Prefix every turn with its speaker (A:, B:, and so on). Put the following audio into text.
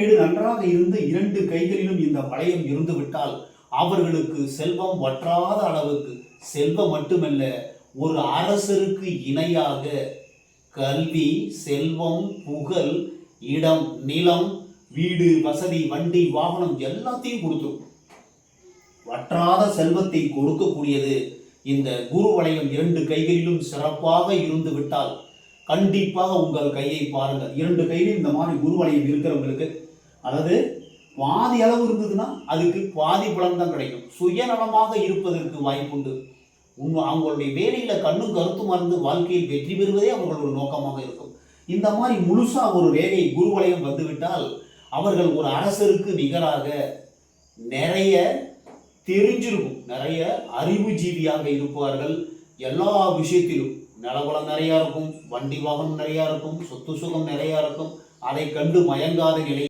A: மேடு நன்றாக இருந்த இரண்டு கைகளிலும் இந்த வளையம் இருந்துவிட்டால் அவர்களுக்கு செல்வம் வற்றாத அளவுக்கு. செல்வம் மட்டுமல்ல ஒரு அரசருக்கு இணையாக கல்வி செல்வம் புகழ் இடம் நிலம் வீடு வசதி வண்டி வாகனம் எல்லாத்தையும் கொடுத்துரும் வற்றாத செல்வத்தை கொடுக்கக்கூடியது இந்த குரு வளையம் இரண்டு கைகளிலும் சிறப்பாக இருந்து விட்டால் கண்டிப்பாக உங்கள் கையை பாருங்கள். இரண்டு கையிலும் இந்த மாதிரி குரு வளையம் இருக்கிறவங்களுக்கு அதாவது பாதி அளவு இருந்ததுன்னா அதுக்கு பாதி பலன் தான் கிடைக்கும். சுயநலமாக இருப்பதற்கு வாய்ப்புண்டு. உண்மை அவங்களுடைய வேலையில் கண்ணும் கருத்து மறந்து வாழ்க்கையில் வெற்றி பெறுவதே அவர்களோட நோக்கமாக இருக்கும். இந்த மாதிரி முழுசாக ஒரு வேலை குருவலயம் வந்துவிட்டால் அவர்கள் ஒரு அரசருக்கு நிகராக நிறைய தெரிஞ்சிருக்கும். நிறைய அறிவுஜீவியாக இருப்பார்கள். எல்லா விஷயத்திலும் நிலவலம் நிறையா இருக்கும் வண்டி வாகனம் நிறையா இருக்கும் சொத்து சுகம் நிறையா இருக்கும். அதை கண்டு மயங்காத நிலை